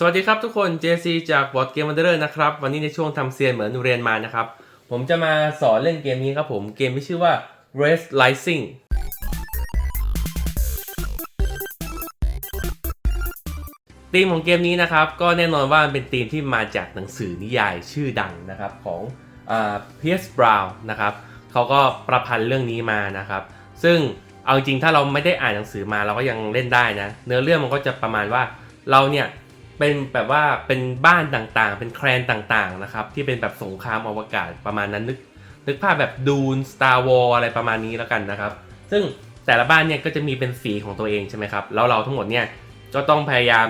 สวัสดีครับทุกคน JC จาก Board Game Wanderer นะครับ วันนี้ในช่วงทำเซียนเหมือนเรียนมานะครับ ผมจะมาสอนเล่นเกมนี้ครับผม เกมที่ชื่อว่า Race Rising ธีมของเกมนี้นะครับ ก็แน่นอนว่ามันเป็นธีมที่มาจากหนังสือนิยายชื่อดังนะครับ ของเพียร์สบราวน์นะครับเขาก็ประพันธ์เรื่องนี้มานะครับ ซึ่งเอาจริงถ้าเราไม่ได้อ่านหนังสือมาเราก็ยังเล่นได้นะ เนื้อเรื่องมันก็จะประมาณว่าเราเนี่ย เป็นแบบว่าเป็นบ้านต่างๆ เป็นแครนต่างๆนะครับที่เป็นแบบสงครามอวกาศประมาณนั้นนึกนึกภาพแบบดูน Star War อะไรประมาณนี้แล้วกันนะครับ ซึ่งแต่ละบ้านเนี่ยก็จะมีเป็นสีของตัวเองใช่ไหมครับ แล้วเราทั้งหมดเนี่ยก็ต้องพยายาม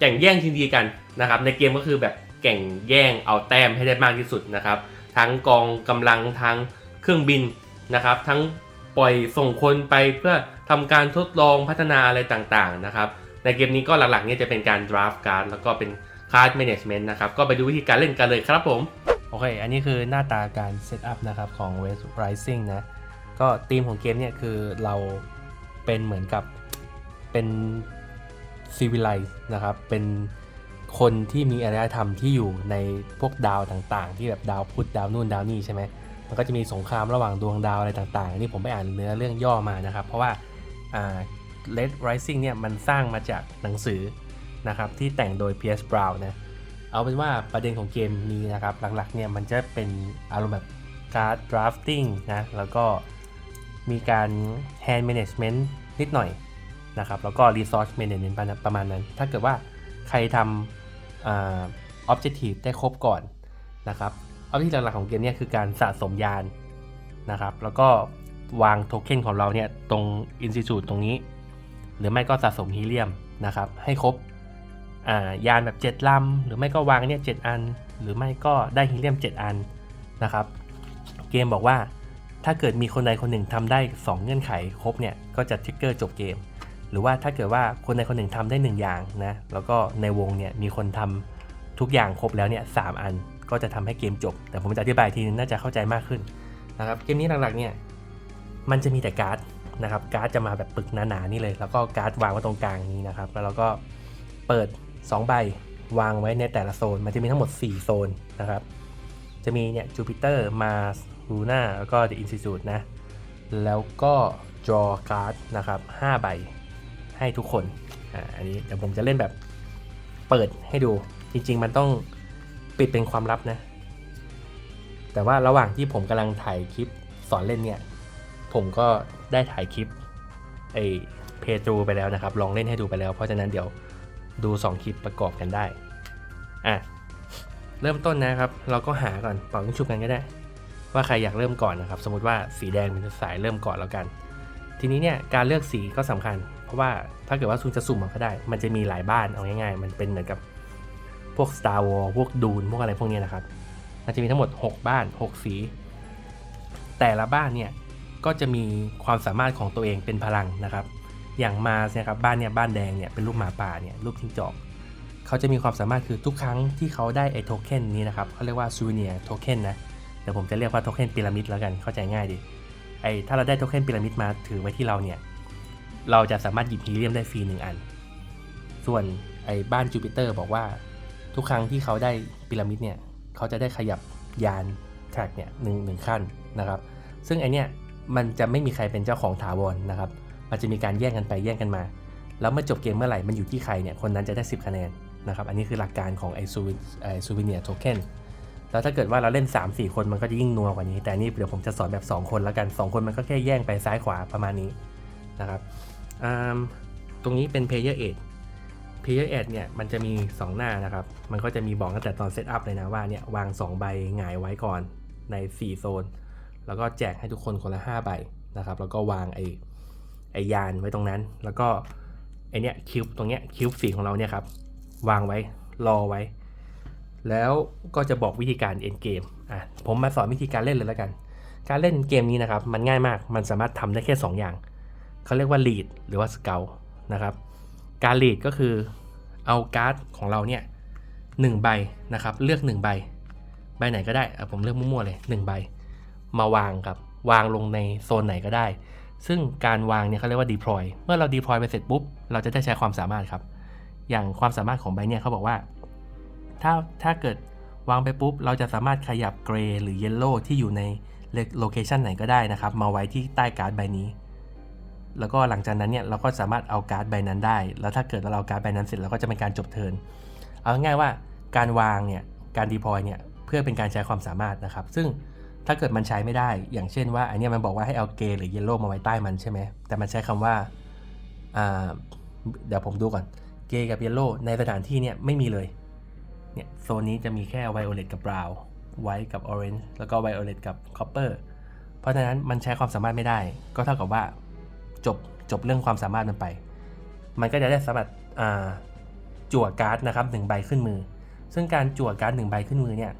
แข่งแย่งชิงดีกันนะครับ ในเกมก็คือแบบแข่งแย่งเอาแต้มให้ได้มากที่สุดนะครับ ทั้งกองกำลังทั้งเครื่องบินนะครับ ทั้งปล่อยส่งคนไปเพื่อทำการทดลองพัฒนาอะไรต่างๆนะครับ ในเกมนี้ก็หลักๆเนี่ยจะเป็นการ draft card แล้วก็เป็น card management นะครับ ก็ไปดูวิธีการเล่นกันเลยครับผม โอเค อันนี้คือหน้าตาการ set up นะครับของ West Rising นะ ก็ธีมของเกมเนี่ยคือเราเป็นเหมือนกับเป็น civilize นะครับ เป็นคนที่มีอารยธรรมที่อยู่ในพวกดาวต่างๆ ที่แบบดาวพุธดาวนู่นดาวนี่ใช่ไหมมันก็จะมีสงครามระหว่างดวงดาวอะไรต่างๆ อันนี่ผมไปอ่านเนื้อเรื่องย่อมานะครับ เพราะว่า Red Rising เนี่ยมันสร้างมาจากหนังสือนะครับที่แต่งโดย P.S. Brown นะเอาเป็นว่าประเด็นของเกมนี้นะครับ หลักๆเนี่ยมันจะเป็นอารมณ์แบบการ์ด drafting นะแล้วก็มีการ hand management นิดหน่อยนะครับแล้วก็ resource management ประมาณนั้น ถ้าเกิดว่าใครทำอ่า objective ได้ครบก่อนนะครับ objective หลักๆของเกมเนี่ยคือการสะสมยานนะครับแล้วก็วางโทเค็นของเราเนี่ยตรง institute ตรงนี้ หรือไม่ก็สะสมฮีเลียมนะครับให้ครบยานแบบ7ลำหรือไม่ก็วางเนี่ยเอัน หรือไม่ก็ได้ฮีเลียม 7 อันนะครับ เกมบอกว่าถ้าเกิดมีคนใดคนหนึ่งทำได้ 2 เงื่อนไขครบเนี่ยก็จะทริกเกอร์จบเกม หรือว่าถ้าเกิดว่าคนใดคนหนึ่งทำได้ 1 อย่างนะแล้วก็ในวงเนี่ยมีคนทำทุกอย่างครบแล้วเนี่ยสอันก็จะทำให้เกมจบ แต่ผมจะอธิบายทีนึงน่าจะเข้าใจมากขึ้นนะครับเกมนี้หลักๆเนี่ยมันจะมีแต่การ์ด นะครับการ์ดจะมาแบบปึกหนาๆนี่เลย แล้วก็การ์ดวางไว้ตรงกลางนี้นะครับ แล้วเราก็เปิด 2 ใบวางไว้ในแต่ละโซน มันจะมีทั้งหมด 4 โซนนะครับ จะมีเนี่ยจูปิเตอร์มาสลูน่าแล้วก็ The Institute นะ แล้วก็ draw card นะครับ5ใบให้ทุกคนอ่าอันนี้เดี๋ยวผมจะเล่นแบบเปิดให้ดู จริง ๆ มันต้องปิดเป็นความลับนะ แต่ว่าระหว่างที่ผมกำลังถ่ายคลิปสอนเล่นเนี่ย ผมก็ ได้ถ่ายคลิปไอเพจูไปแล้วนะครับ ลองเล่นให้ดูไปแล้ว เพราะฉะนั้นเดี๋ยวดู 2 คลิปประกอบกันได้ อะ เริ่มต้นนะครับ เราก็หาก่อนเป่ายิงชุบกันก็ได้ ว่าใครอยากเริ่มก่อนนะครับ สมมติว่าสีแดงเป็นสายเริ่มก่อนแล้วกัน ทีนี้เนี่ยการเลือกสีก็สำคัญ เพราะว่าถ้าเกิดว่าคุณจะสุ่มมันก็ได้ มันจะมีหลายบ้านเอาง่ายๆ มันเป็นเหมือนกับพวก Star War พวกดูนพวกอะไรพวกนี้นะครับ มันจะมีทั้งหมด 6 บ้าน 6 สี แต่ละบ้านเนี่ย ก็จะมีความสามารถของตัวเองเป็นพลังนะครับ อย่างมาเนี่ยครับบ้านเนี่ยบ้านแดงเนี่ยเป็นลูกหมาป่าเนี่ยลูกทิ้งจอกเขาจะมีความสามารถคือทุกครั้งที่เขาได้ไอ้โทเค็นนี้นะครับเขาเรียกว่าซูเนียโทเค็นนะแต่ผมจะเรียกว่าโทเค็นพีระมิดแล้วกันเข้าใจง่ายดีไอ้ถ้าเราได้โทเค็นพีระมิดมาถือไว้ที่เราเนี่ยเราจะสามารถหยิบฮีเลียมได้ฟรีหนึ่งอัน ส่วนไอ้บ้านจูปิเตอร์บอกว่า ทุกครั้งที่เขาได้พีระมิดเนี่ยเขาจะได้ขยับยานแทร็กเนี่ยหนึ่งหนึ่งขั้นนะครับ ซึ่งไอเนี้ย มันจะไม่มีใครเป็นเจ้าของถาวรนะครับ มันจะมีการแย่งกันไปแย่งกันมา แล้วเมื่อจบเกมเมื่อไหร่ มันอยู่ที่ใครเนี่ยคนนั้นจะได้ 10 คะแนนนะครับ อันนี้คือหลักการของไอซูไอซูวิเนียโทเค็นแล้วถ้าเกิดว่าเราเล่น 3-4 คนมันก็จะยิ่งนัวกว่านี้ แต่นี่เดี๋ยวผมจะสอนแบบ 2 คนแล้วกัน 2 คนมันก็แค่แย่งไปซ้ายขวาประมาณนี้นะครับตรงนี้เป็น Player 8 Player 8เนี่ยมันจะมี 2 หน้านะครับ มันก็จะมีบอกตั้งแต่ตอนเซตอัพเลยนะว่าเนี่ยวาง 2 ใบหงายไว้ก่อนใน 4 โซน แล้วก็แจกให้ทุกคนคนละ5ใบนะครับแล้วก็วางไอ้ไอยานไว้ตรงนั้น แล้วก็ไอเนี้ยคิวตรงเนี้ยคิวสีของเราเนี่ยครับวางไว้รอไว้ แล้วก็จะบอกวิธีการเอ็นเกมอะผมมาสอนวิธีการเล่นเลยแล้วกัน การเล่นเกมนี้นะครับมันง่ายมากมันสามารถทำได้แค่ 2 อย่างเขาเรียกว่า lead หรือว่า scout นะครับการ lead ก็คือเอาการ์ดของเราเนี่ยหนึ่งใบนะครับเลือก 1 ใบ ใบไหนก็ได้อะผมเลือกมั่วๆเลย 1 ใบ มาวางครับ วางลงในโซนไหนก็ได้ ซึ่งการวางเนี่ยเขาเรียกว่า deploy เมื่อเรา deploy ไปเสร็จปุ๊บ เราจะได้ใช้ความสามารถครับ อย่างความสามารถของใบเนี่ยเขาบอกว่า ถ้าถ้าเกิดวางไปปุ๊บ เราจะสามารถขยับเกรย์หรือเยลโล่ที่อยู่ในโลเคชันไหนก็ได้นะครับ มาไว้ที่ใต้การ์ดใบนี้ แล้วก็หลังจากนั้นเนี่ยเราก็สามารถเอาการ์ดใบนั้นได้ แล้วถ้าเกิดเราเอาการ์ดใบนั้นเสร็จเราก็จะเป็นการจบเทิร์นเอาง่ายว่าการวางเนี่ยการดีพอยเนี่ยเพื่อเป็นการใช้ความสามารถนะครับ ซึ่ง ถ้าเกิดมันใช้ไม่ได้ อย่างเช่นว่าอันเนี้ยมันบอกว่าให้เอาเกย์หรือเยลโล่มาไว้ใต้มันใช่ไหม แต่มันใช้คำว่าอ่า เดี๋ยวผมดูก่อน เกย์กับเยลโล่ในสถานที่เนี่ยไม่มีเลย เนี่ยโซนนี้จะมีแค่ไวโอเลตกับบราวน์ไวท์กับออเรนจ์แล้วก็ไวโอเลตกับคอปเปอร์เพราะฉะนั้นมันใช้ความสามารถไม่ได้ ก็เท่ากับว่าจบจบเรื่องความสามารถมันไป มันก็จะได้สามารถจั่วการ์ดนะครับหนึ่งใบขึ้นมือ ซึ่งการจั่วการ์ดหนึ่งใบขึ้นมือเนี่ย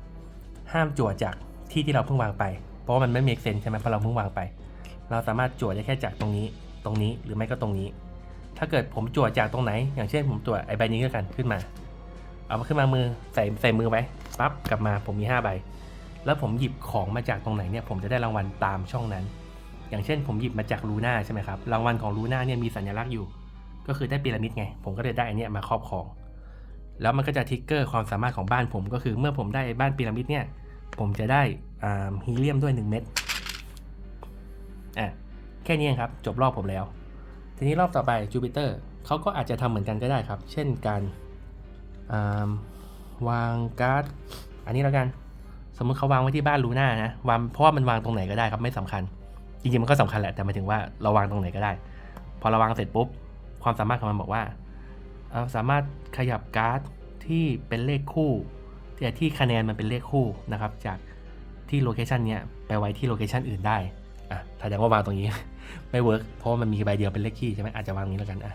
ห้ามจั่วจาก ที่ที่เราเพิ่งวางไป เพราะว่ามันไม่มีเซนใช่ไหมเพราะเราเพิ่งวางไป เราสามารถจั่วได้แค่จากตรงนี้ ตรงนี้หรือไม่ก็ตรงนี้ ถ้าเกิดผมจั่วจากตรงไหน อย่างเช่นผมจั่วไอ้ใบนี้ก็กันขึ้นมา เอามาขึ้นมามือใส่ใส่มือไว้ปั๊บกลับมาผมมี 5 ใบ แล้วผมหยิบของมาจากตรงไหนเนี่ยผมจะได้รางวัลตามช่องนั้น อย่างเช่น ผมหยิบมาจากลูน่าใช่ไหมครับรางวัลของลูน่าเนี่ยมีสัญลักษณ์อยู่ ก็คือได้พีระมิดไง ผมก็เลยได้อันเนี้ยมาครอบครองแล้วมันก็จะทิกเกอร์ความสามารถของบ้านผมก็คือเมื่อผมได้บ้านพีระมิดเนี่ย ผมจะได้ฮีเลียมด้วย 1 เม็ดอะแค่นี้เองครับ จบรอบผมแล้ว ทีนี้รอบต่อไปจูปิเตอร์เขาก็อาจจะทำเหมือนกันก็ได้ครับ เช่นการวางการ์ด อันนี้แล้วกัน สมมติเขาวางไว้ที่บ้านลูน่านะวางเพราะว่ามันวางตรงไหนก็ได้ครับไม่สำคัญ จริงๆมันก็สำคัญแหละแต่หมายถึงว่าเราวางตรงไหนก็ได้ พอเราวางเสร็จปุ๊บ ความสามารถของมันบอกว่าาสามารถขยับการ์ดที่เป็นเลขคู่ แต่ที่คะแนนมันเป็นเลขคู่นะครับ จากที่โลเคชันเนี้ยไปไว้ที่โลเคชันอื่นได้อะถ้ายังว่าวางตรงนี้ ไม่เวิร์กเพราะว่ามันมีใบเดียวเป็นเลขคี่ใช่ไหมอาจจะวางตรงนี้แล้วกันอะ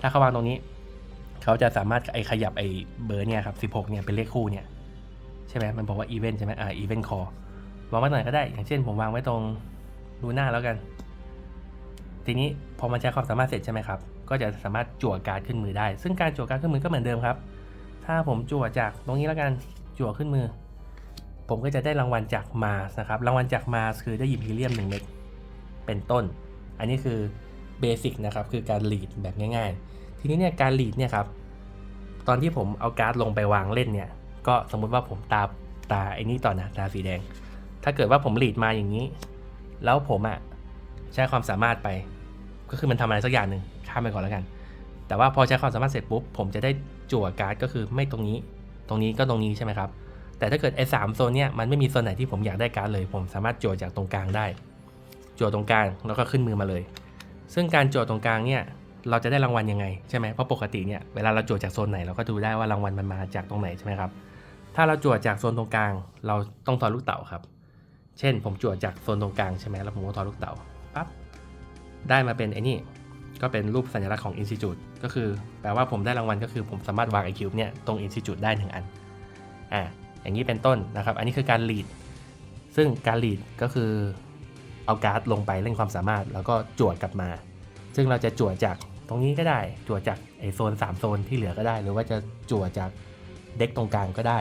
ถ้าเขาวางตรงนี้ เขาจะสามารถไอขยับไอเบอร์เนี่ยครับ16เนี่ยเป็นเลขคู่เนี่ยใช่ไหมมันบอกว่าอีเวนต์ใช่ไหมอ่าอีเวนต์คอวางไว้ตรงไหนก็ได้ อย่างเช่น ผมวางไว้ตรงดูหน้าแล้วกัน ทีนี้พอมันใช้ความสามารถเสร็จใช่ไหมครับ ก็จะสามารถจั่วการ์ดขึ้นมือได้ ซึ่งการจั่วการ์ดขึ้นมือก็เหมือนเดิมครับ ถ้าผมจั่วจากตรงนี้แล้วกันจั่วขึ้นมือ ผมก็จะได้รางวัลจากมาสนะครับ รางวัลจากมาสคือได้หยิบฮีเลียมหนึ่งเม็ดเป็นต้น อันนี้คือเบสิกนะครับคือการหลีดแบบง่าย ๆ ทีนี้เนี่ยการหลีดเนี่ยครับตอนที่ผมเอาการ์ดลงไปวางเล่นเนี่ย ก็สมมุติว่าผมตาตาไอ้นี่ต่อนะตาสีแดง ถ้าเกิดว่าผมหลีดมาอย่างนี้ แล้วผมอะใช้ความสามารถไป ก็คือมันทำอะไรสักอย่างหนึ่งข้ามไปก่อนแล้วกัน แต่ว่าพอใช้ความสามารถเสร็จปุ๊บผมจะได้จั่วการ์ดก็คือไม่ตรงนี้ ตรงนี้ก็ตรงนี้ใช่ไหมครับ แต่ถ้าเกิดไอ้สามโซนเนี่ยมันไม่มีโซนไหนที่ผมอยากได้การ์ดเลย ผมสามารถจั่วจากตรงกลางได้ จั่วตรงกลางแล้วก็ขึ้นมือมาเลย ซึ่งการจั่วตรงกลางเนี่ยเราจะได้รางวัลยังไงใช่ไหมเพราะปกติเนี่ยเวลาเราจั่วจากโซนไหนเราก็ดูได้ว่ารางวัลมันมาจากตรงไหนใช่ไหมครับ ถ้าเราจั่วจากโซนตรงกลาง เราต้องทอยลูกเต๋าครับ เช่น ผมจั่วจากโซนตรงกลางใช่ไหมแล้วผมก็ทอยลูกเต๋าปั๊บได้มาเป็นไอ้นี่ ก็เป็นรูปสัญลักษณ์ของ Institute ก็คือแปลว่าผมได้รางวัลก็คือผมสามารถวางไอคิวเนี่ยตรง Institute ได้หนึ่งอันอ่าอย่างนี้เป็นต้นนะครับ อันนี้คือการ lead ซึ่งการ lead ก็คือเอาการ์ดลงไปเล่นความสามารถ แล้วก็จั่วกลับมา ซึ่งเราจะจั่วจากตรงนี้ก็ได้จั่วจากไอโซน 3 โซนที่เหลือก็ได้ หรือว่าจะจั่วจากเด็กตรงกลางก็ได้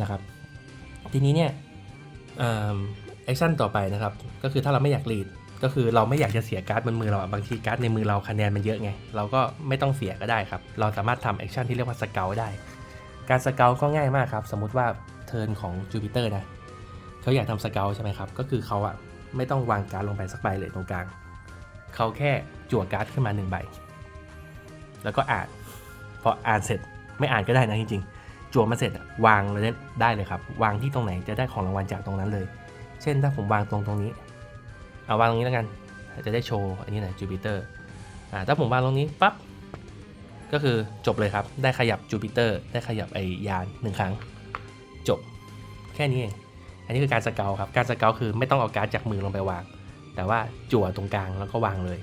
นะครับ ทีนี้เนี่ยแอคชั่นต่อไปนะครับ ก็คือถ้าเราไม่อยากลีด ก็คือเราไม่อยากจะเสียการ์ดบนมือเราอะบางทีการ์ดในมือเราคะแนนมันเยอะไง เราก็ไม่ต้องเสียก็ได้ครับ เราสามารถทำแอคชั่นที่เรียกว่าสเกลได้ การสเกลก็ง่ายมากครับ สมมุติว่าเทิร์นของจูปิเตอร์นะเขาอยากทำสเกลใช่ไหมครับ ก็คือเขาอะไม่ต้องวางการ์ดลงไปสักใบเลยตรงกลาง เขาแค่จั่วการ์ดขึ้นมาหนึ่งใบ แล้วก็อ่าน พออ่านเสร็จไม่อ่านก็ได้นะจริงๆจั่วมาเสร็จอะวางเลยได้เลยครับ วางที่ตรงไหนจะได้ของรางวัลจากตรงนั้นเลย เช่นถ้าผมวางตรงตรงนี้ เอาวางตรงนี้แล้วกัน จะได้โชว์อันนี้หน่อยจูปิเตอร์อ่าถ้าผมวางตรงนี้ปั๊บก็คือจบเลยครับ ได้ขยับจูปิเตอร์ได้ขยับไอยานหนึ่งครั้ง จบแค่นี้เอง อันนี้คือการสเกลครับ การสเกลคือไม่ต้องเอาการ์ดจากมือลงไปวาง แต่ว่าจั่วตรงกลางแล้วก็วางเลย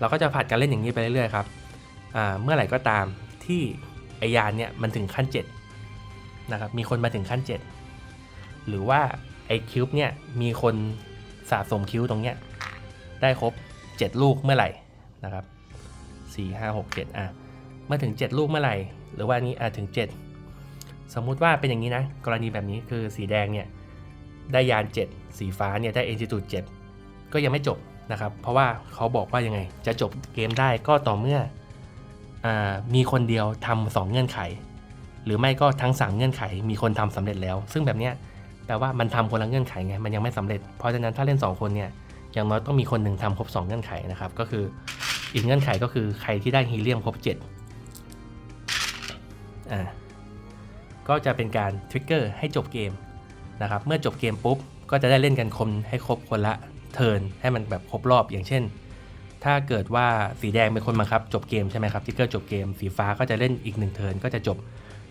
เราก็จะผัดการเล่นอย่างนี้ไปเรื่อยๆครับอ่าเมื่อไหร่ก็ตามที่ไอยานเนี่ยมันถึงขั้น7นะครับมีคนมาถึงขั้น 7 หรือว่าไอคิวบ์เนี่ยมีคน สะสมคิ้วตรงเนี้ยได้ครบ 7 ลูกเมื่อไหร่นะครับ 4 5 6 7 อะ เมื่อถึง 7 ลูกเมื่อไหร่ หรือว่านี้อะถึง 7 สมมุติว่าเป็นอย่างนี้นะ กรณีแบบนี้คือสีแดงเนี่ยได้ยาน 7 สีฟ้าเนี่ยได้ Institute 7ก็ยังไม่จบนะครับ เพราะว่าเขาบอกว่ายังไง จะจบเกมได้ก็ต่อเมื่ออ่ามีคนเดียวทำสองเงื่อนไข หรือไม่ก็ทั้ง 3 เงื่อนไข มีคนทำสำเร็จแล้ว ซึ่งแบบเนี้ย แปลว่ามันทำคนละเงื่อนไขไง มันยังไม่สำเร็จ เพราะฉะนั้นถ้าเล่น 2 คนเนี่ย อย่างน้อยต้องมีคนหนึ่งทำครบ 2 เงื่อนไขนะครับ ก็คืออีกเงื่อนไขก็คือใครที่ได้ฮีเลียมครบ7อ่า ก็จะเป็นการทริกเกอร์ให้จบเกมนะครับ เมื่อจบเกมปุ๊บ ก็จะได้เล่นกันคนให้ครบคนละเทิร์นให้มันแบบครบรอบ อย่างเช่น ถ้าเกิดว่าสีแดงเป็นคนบังคับ จบเกมใช่ไหมครับทิกเกอร์จบเกม สีฟ้าก็จะเล่นอีกหนึ่งเทิร์นก็จะจบ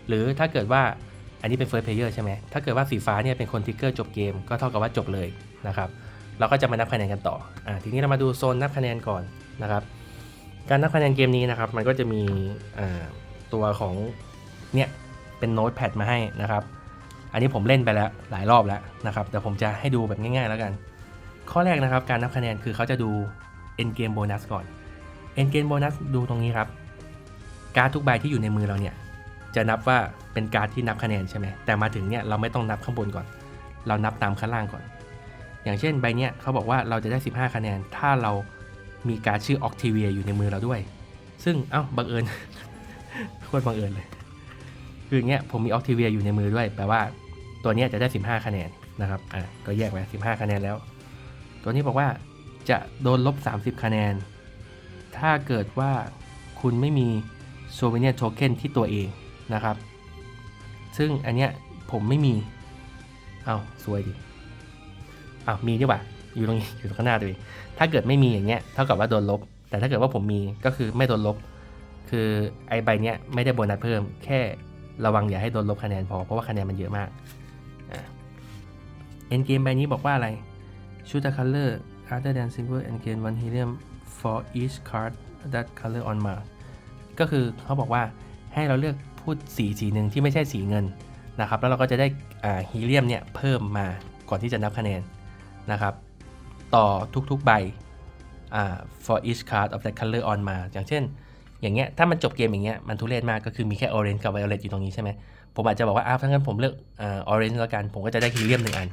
หรือถ้าเกิดว่า อันนี้เป็น first player ใช่ไหมถ้าเกิดว่าสีฟ้าเนี่ยเป็นคนทิกเกอร์จบเกมก็เท่ากับว่าจบเลยนะครับเราก็จะมานับคะแนนกันต่ออ่าทีนี้เรามาดูโซนนับคะแนนก่อนนะครับ การนับคะแนนเกมนี้นะครับ มันก็จะมีตัวของเนี่ยเป็นโน้ตแพดมาให้นะครับ อันนี้ผมเล่นไปแล้วหลายรอบแล้วนะครับ แต่ผมจะให้ดูแบบง่าย ๆ แล้วกัน ข้อแรกนะครับ การนับคะแนนคือเขาจะดู end game bonus ก่อน end game bonus ดูตรงนี้ครับ การ์ดทุกใบที่อยู่ในมือเราเนี่ย จะนับว่าเป็นการที่นับคะแนนใช่ไหมแต่มาถึงเนี่ยเราไม่ต้องนับข้างบนก่อน เรานับตามข้างล่างก่อน อย่างเช่นใบเนี้ยเขาบอกว่าเราจะได้ 15 คะแนน ถ้าเรามีการชื่อ Octavia อยู่ในมือเราด้วย ซึ่งเอ้าบังเอิญโคตรบังเอิญเลย คืออย่างเงี้ยผมมี Octavia อยู่ในมือด้วย แปลว่าตัวเนี้ยจะได้ 15 คะแนนนะครับอะก็แยกไว้15 คะแนนแล้ว ตัวนี้บอกว่าจะโดนลบ 30 คะแนน ถ้าเกิดว่าคุณไม่มี Souvenir Token ที่ตัวเอง นะครับ ซึ่งอันเนี้ยผมไม่มี เอาสวยดิเอามีดีกว่าอยู่ตรงนี้อยู่ตรงข้างหน้าตัวเองถ้าเกิดไม่มีอย่างเงี้ยเท่ากับว่าโดนลบ แต่ถ้าเกิดว่าผมมีก็คือไม่โดนลบ คือไอใบเนี้ยไม่ได้โบนัสเพิ่ม แค่ระวังอย่าให้โดนลบคะแนนพอเพราะว่าคะแนนมันเยอะมากเอ็นเกมใบนี้บอกว่าอะไร Choose a color other than silver and gain one helium for each card that color on mark ก็คือเขาบอกว่าให้เราเลือก พูดสีสีหนึ่งที่ไม่ใช่สีเงินนะครับ แล้วเราก็จะได้ฮีเลียมเนี่ยเพิ่มมาก่อนที่จะนับคะแนนนะครับ ต่อทุกๆใบ for each card of that color on mark อย่างเช่น อย่างเงี้ยถ้ามันจบเกมอย่างเงี้ยมันทุเรศมากก็คือมีแค่ orange กับ violet อยู่ตรงนี้ใช่ไหมผมอาจจะบอกว่าอ้าวถ้างั้นผมเลือกอ่า orange แล้วกัน ผมก็จะได้ฮีเลียมหนึ่งอัน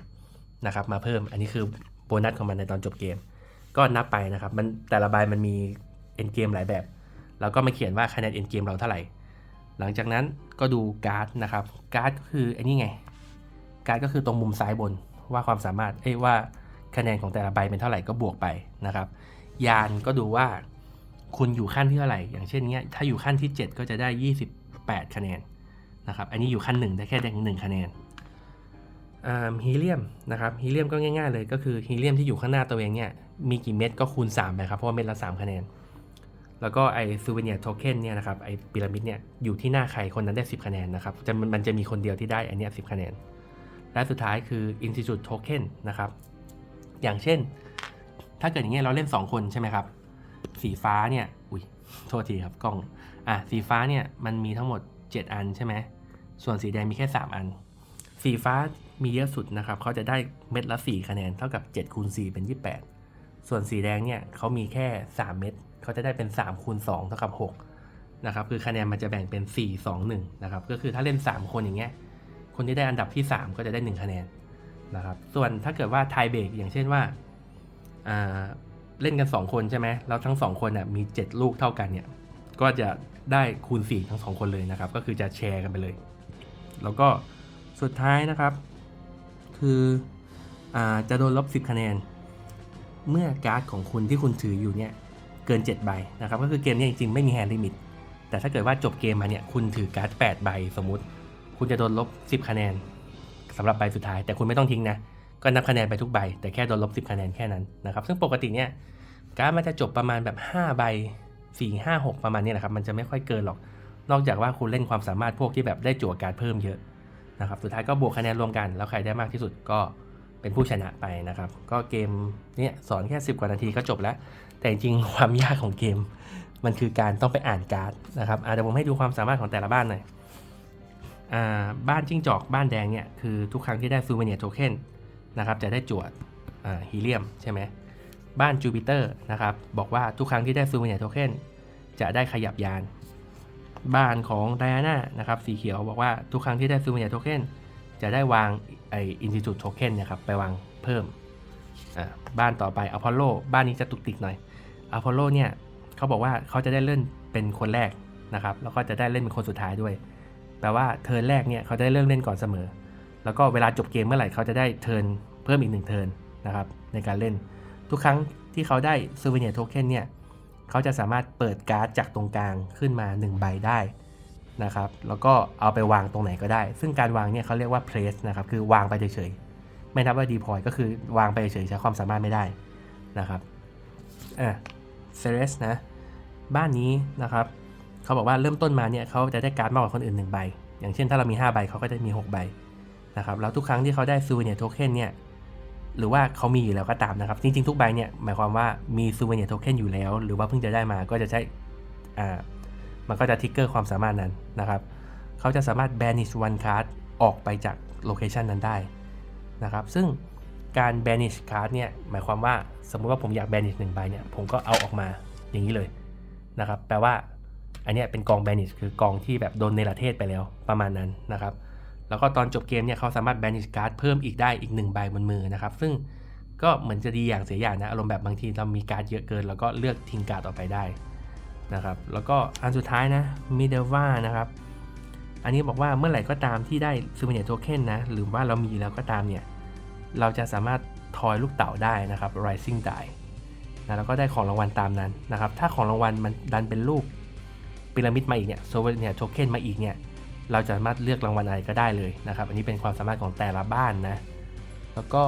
นะครับมาเพิ่มอันนี้คือโบนัสของมันในตอนจบเกม ก็นับไปนะครับมันแต่ละใบมันมี end game หลายแบบเราก็มาเขียนว่าคะแนน end game เราเท่าไหร่ หลังจากนั้นก็ดูการ์ดนะครับ การ์ดก็คือไอ้นี่ไง การ์ดก็คือตรงมุมซ้ายบนว่าความสามารถ เอ้ยว่าคะแนนของแต่ละใบเป็นเท่าไหร่ก็บวกไปนะครับ ยานก็ดูว่าคุณอยู่ขั้นที่เท่าไหร่ อย่างเช่นเนี้ย ถ้าอยู่ขั้นที่ 7 ก็จะได้ 28 คะแนนนะครับ อันนี้อยู่ขั้น 1 ได้แค่ได้หนึ่งคะแนนฮีเลียมนะครับ ฮีเลียมก็ง่ายๆเลย ก็คือฮีเลียมที่อยู่ข้างหน้าตัวเองเนี่ย มีกี่เม็ดก็คูณ3ไปครับ เพราะว่าเม็ดละ 3 คะแนน แล้วก็ไอซูเวเนียโทเค็นเนี่ยนะครับไอพีระมิดเนี่ยอยู่ที่หน้าใครคนนั้นได้ 10 คะแนนนะครับจะมันจะมีคนเดียวที่ได้อันนี้ย10คะแนน และสุดท้ายคือ Institute Token นะครับ อย่างเช่น ถ้าเกิดอย่างเงี้ยเราเล่น 2 คนใช่ไหมครับ สีฟ้าเนี่ยอุ้ยโทษทีครับกล้องอะสีฟ้าเนี่ยมันมีทั้งหมด 7 อันใช่ไหมส่วนสีแดงมีแค่ 3 อัน สีฟ้ามีเยอะสุดนะครับเขาจะได้เม็ดละ 4 คะแนนเท่ากับ7คูณ4เป็น 28 ส่วนสีแดงเนี่ยเขามีแค่ 3 เม็ด เขาจะได้เป็น3คูณ2เท่ากับ6นะครับคือคะแนนมันจะแบ่งเป็น 4 2 1นะครับก็คือถ้าเล่น 3 คนอย่างเงี้ยคนที่ได้อันดับที่ 3 ก็จะได้ 1 คะแนนนะครับส่วนถ้าเกิดว่าไทเบรกอย่างเช่นว่าาเล่นกัน 2 คนใช่ไหมแล้วทั้ง 2 คนมี 7 ลูกเท่ากันเนี่ยก็จะได้คูณ 4 ทั้ง 2 คนเลยนะครับ ก็คือจะแชร์กันไปเลย แล้วก็สุดท้ายนะครับ คืออจะโดนลบ 10 คะแนน เมื่อการ์ดของคุณที่คุณถืออยู่เนี่ย เกิน 7 ใบนะครับก็คือเกมนี้จริงๆ ไม่มีแฮนด์ลิมิต แต่ถ้าเกิดว่าจบเกมมาเนี่ยคุณถือการ์ด 8 ใบสมมุติ คุณจะโดนลบ 10 คะแนนสำหรับใบสุดท้าย แต่คุณไม่ต้องทิ้งนะ ก็นับคะแนนไปทุกใบ แต่แค่โดนลบ 10 คะแนนแค่นั้นนะครับซึ่งปกติเนี่ยการ์ดมันจะจบประมาณแบบ 5 ใบ 4 5 6 ประมาณนี้แหละครับมันจะไม่ค่อยเกินหรอก นอกจากว่าคุณเล่นความสามารถพวกที่แบบได้จั่วการ์ดเพิ่มเยอะนะครับสุดท้ายก็บวกคะแนนรวมกันแล้วใครได้มากที่สุดก็เป็นผู้ชนะไปนะครับ ก็เกมเนี่ยสอนแค่ 10 กว่านาทีก็จบแล้ว แต่จริงความยากของเกม มันคือการต้องไปอ่านการ์ดนะครับอะเดี๋ยวผมให้ดูความสามารถของแต่ละบ้านหน่อยอ่าบ้านจิ้งจอกบ้านแดงเนี่ยคือทุกครั้งที่ได้ซูเวเนียโทเค็นนะครับจะได้จวดฮีเลียมใช่ไหมบ้านจูปิเตอร์นะครับบอกว่าทุกครั้งที่ได้ซูเวเนียโทเค็นจะได้ขยับยาน บ้านของไดอาน่านะครับสีเขียวบอกว่าทุกครั้งที่ได้ซูเวเนียโทเค็นจะได้วางไออินทิจูดโทเค็นนี่ยครับไปวางเพิ่มบ้านต่อไปอพอลโลบ้านนี้จะตุกติกหน่อย อพอลโลเนี่ยเขาบอกว่าเขาจะได้เล่นเป็นคนแรกนะครับ แล้วก็จะได้เล่นเป็นคนสุดท้ายด้วย แปลว่าเทิร์นแรกเนี่ยเขาได้เริ่มเล่นก่อนเสมอ แล้วก็เวลาจบเกมเมื่อไหร่เขาจะได้เทิร์นเพิ่มอีกหนึ่งเทิร์นนะครับในการเล่น ทุกครั้งที่เขาได้ซูเวเนียโทเค็นเนี่ยเขาจะสามารถเปิดการ์ดจากตรงกลางขึ้นมา 1 ใบได้นะครับ แล้วก็เอาไปวางตรงไหนก็ได้ ซึ่งการวางเนี่ยเขาเรียกว่า place นะครับ คือวางไปเฉยๆ ไม่นับว่า deploy ก็คือวางไปเฉยใช้ความสามารถไม่ได้นะครับ อะ เซเลสนะ บ้านนี้นะครับเขาบอกว่าเริ่มต้นมาเนี่ยเขาจะได้การ์ดมากกว่าคนอื่น1ใบ อย่างเช่นถ้าเรามี 5 ใบเขาก็จะมี 6 ใบนะครับแล้วทุกครั้งที่เขาได้ซูเวเนียโทเค็นเนี่ยหรือว่าเขามีอยู่แล้วก็ตามนะครับ จริง ๆ ทุกใบเนี่ยหมายความว่ามีซูเวเนียโทเค็นอยู่แล้ว หรือว่าเพิ่งจะได้มาก็จะใช้อ่ามันก็จะทิกเกอร์ความสามารถนั้นนะครับเขาจะสามารถ banish one card ออกไปจากโลเคชันนั้นได้นะครับซึ่ง การ banish card เนี่ยหมายความว่าสมมุติว่าผมอยาก banish หนึ่งใบเนี่ยผมก็เอาออกมาอย่างนี้เลยนะครับแปลว่าอันนี้เป็นกอง banish คือกองที่แบบโดนเนประเทศไปแล้วประมาณนั้นนะครับแล้วก็ตอนจบเกมเนี่ยเขาสามารถ banish card เพิ่มอีกได้อีกหนึ่งใบบนมือนะครับซึ่งก็เหมือนจะดีอย่างเสียอย่างนะอารมณ์แบบบางทีเรามีการ์ดเยอะเกิน แล้วก็เลือกทิ้งการ์ดออกไปได้นะครับแล้วก็อันสุดท้ายนะ m i d e v a นะครับอันนี้บอกว่าเมื่อไหร่ก็ตามที่ได้ souvenir token นะหรือว่าเรามีแล้วก็ตามเนี่ย เราจะสามารถทอยลูกเต๋าได้นะครับ rising die นะแล้วก็ได้ของรางวัลตามนั้นนะครับ ถ้าของรางวัลมันดันเป็นรูปพีระมิดมาอีกเนี่ย souvenir token มาอีกเนี่ย เราจะสามารถเลือกรางวัลอะไรก็ได้เลยนะครับ อันนี้เป็นความสามารถของแต่ละบ้านนะ แล้วก็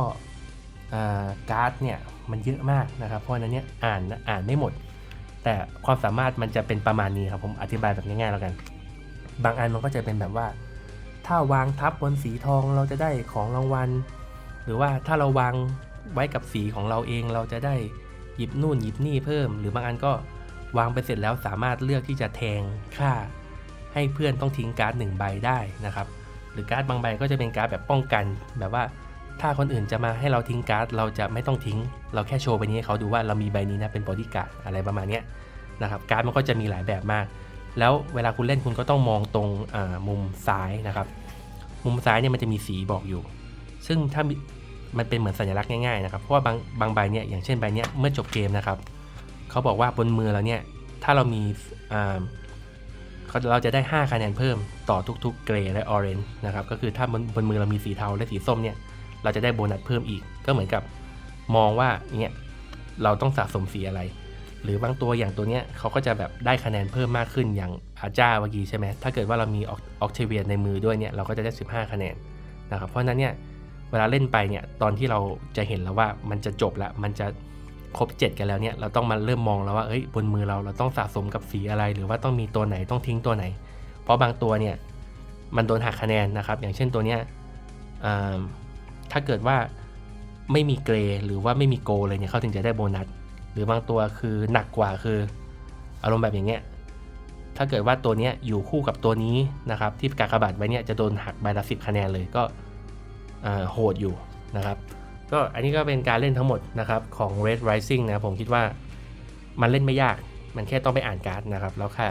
การ์ดเนี่ยมันเยอะมากนะครับ เพราะฉะนั้นเนี่ยอ่านอ่านไม่หมด แต่ความสามารถมันจะเป็นประมาณนี้ครับผมอธิบายแบบง่ายๆแล้วกัน บางอันมันก็จะเป็นแบบว่า ถ้าวางทับบนสีทองเราจะได้ของรางวัล หรือว่าถ้าเราวางไว้กับสีของเราเองเราจะได้หยิบนู่นหยิบนี่เพิ่ม หรือบางอันก็วางไปเสร็จแล้วสามารถเลือกที่จะแทงค่า ให้เพื่อนต้องทิ้งการ์ดหนึ่งใบได้นะครับ หรือการ์ดบางใบก็จะเป็นการ์ดแบบป้องกัน แบบว่าถ้าคนอื่นจะมาให้เราทิ้งการ์ดเราจะไม่ต้องทิ้ง เราแค่โชว์ใบนี้ให้เขาดูว่าเรามีใบนี้นะเป็นบอดี้การ์ดอะไรประมาณนี้นะครับการ์ดมันก็จะมีหลายแบบมาก แล้วเวลาคุณเล่นคุณก็ต้องมองตรงมุมซ้ายนะครับ มุมซ้ายเนี่ยมันจะมีสีบอกอยู่ ซึ่งถ้า มันเป็นเหมือนสัญลักษณ์ง่ายๆนะครับเพราะว่าบางบางใบเนี่ยอย่างเช่นใบเนี้ยเมื่อจบเกมนะครับเขาบอกว่าบนมือเราเนี่ยถ้าเรามีอ่าเราจะได้ 5 คะแนนเพิ่มต่อทุกๆเกรย์และออเรนจ์นะครับก็คือถ้าบนบนมือเรามีสีเทาและสีส้มเนี่ยเราจะได้โบนัสเพิ่มอีก ก็เหมือนกับมองว่าเนี่ยเราต้องสะสมสีอะไร หรือบางตัวอย่างตัวเนี้ยเขาก็จะแบบได้คะแนนเพิ่มมากขึ้นอย่างอาจ้าเมื่อกี้ใช่ไหมถ้าเกิดว่าเรามีออกเทเวียนในมือด้วยเนี่ยเราก็จะได้ 15 คะแนนนะครับเพราะฉะนั้นเนี่ย เวลาเล่นไปเนี่ยตอนที่เราจะเห็นแล้วว่ามันจะจบแล้วมันจะครบ 7 กันแล้วเนี่ยเราต้องมาเริ่มมองแล้วว่าเอ้ยบนมือเราเราต้องสะสมกับสีอะไร หรือว่าต้องมีตัวไหนต้องทิ้งตัวไหน เพราะบางตัวเนี่ยมันโดนหักคะแนนนะครับ อย่างเช่นตัวเนี้ยถ้าเกิดว่าไม่มีเกรย์หรือว่าไม่มีโกเลยเนี่ยเขาถึงจะได้โบนัสหรือบางตัวคือหนักกว่าคืออารมณ์แบบอย่างเงี้ยถ้าเกิดว่าตัวเนี้ยอยู่คู่กับตัวนี้นะครับที่กากบาทไว้เนี่ยจะโดนหักใบละสิบคะแนนเลยก็ โหดอยู่นะครับ ก็อันนี้ก็เป็นการเล่นทั้งหมดนะครับของ Red Rising นะผมคิดว่ามันเล่นไม่ยาก มันแค่ต้องไปอ่านการ์ดนะครับ แล้วค่ะ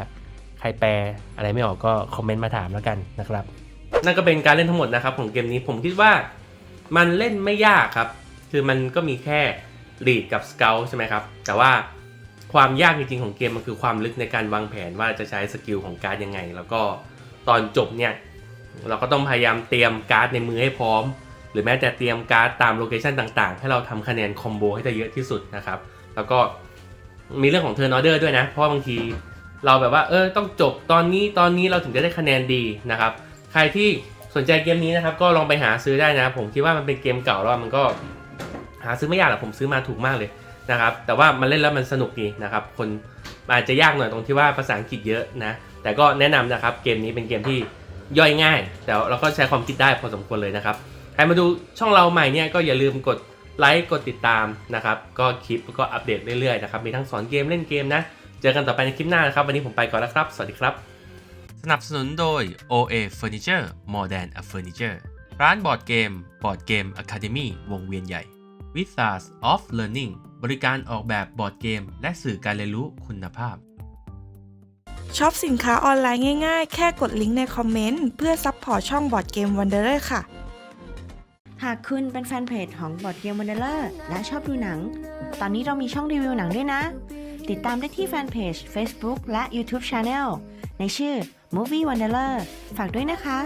ใครแปลอะไรไม่ออกก็คอมเมนต์มาถามแล้วกันนะครับ นั่นก็เป็นการเล่นทั้งหมดนะครับของเกมนี้ผมคิดว่ามันเล่นไม่ยากครับ คือมันก็มีแค่ lead กับ scout ใช่ไหมครับ แต่ว่าความยากจริงๆของเกมมันคือความลึกในการวางแผนว่าจะใช้สกิลของการ์ดยังไง แล้วก็ตอนจบเนี่ย เราก็ต้องพยายามเตรียมการ์ดในมือให้พร้อม หรือแม้แต่เตรียมการ์ดตามโลเคชันต่างๆ ให้เราทำคะแนนคอมโบให้ได้เยอะที่สุดนะครับ แล้วก็มีเรื่องของเทอร์นอเดอร์ด้วยนะ เพราะบางทีเราแบบว่าเออต้องจบตอนนี้ตอนนี้เราถึงจะได้คะแนนดีนะครับ ใครที่สนใจเกมนี้นะครับ ก็ลองไปหาซื้อได้นะ ผมคิดว่ามันเป็นเกมเก่าแล้วมันก็หาซื้อไม่ยากหรอกผมซื้อมาถูกมากเลยนะครับ แต่ว่ามันเล่นแล้วมันสนุกดีนะครับ คนอาจจะยากหน่อยตรงที่ว่าภาษาอังกฤษเยอะนะ แต่ก็แนะนำนะครับเกมนี้เป็นเกมที่ ย่อยง่าย แต่เราก็ใช้ความคิดได้พอสมควรเลยนะครับใครมาดูช่องเราใหม่เนี่ยก็อย่าลืมกดไลค์กดติดตามนะครับ ก็คลิปก็อัปเดตเรื่อยๆนะครับมีทั้งสอนเกมเล่นเกมนะเจอกันต่อไปในคลิปหน้านะครับ วันนี้ผมไปก่อนแล้วครับ สวัสดีครับ สนับสนุนโดย OA Furniture More Than a Furniture ร้านบอร์ดเกมบอร์ดเกม Academy วงเวียนใหญ่ w i z a r s of Learning บริการออกแบบบอร์ดเกม และสื่อการเรียนรู้คุณภาพ ช็อปสินค้าออนไลน์ง่ายๆ แค่กดลิงก์ในคอมเมนต์ เพื่อซัพพอร์ตช่องบอร์ดเกมวันเดอร์ค่ะ หากคุณเป็นแฟนเพจของบอดเกมวันเดอร์และชอบดูหนัง ตอนนี้เรามีช่องรีวิวหนังด้วยนะ ติดตามได้ที่แฟนเพจ Facebook และ YouTube Channel ในชื่อ Movie Wanderer ฝากด้วยนะคะ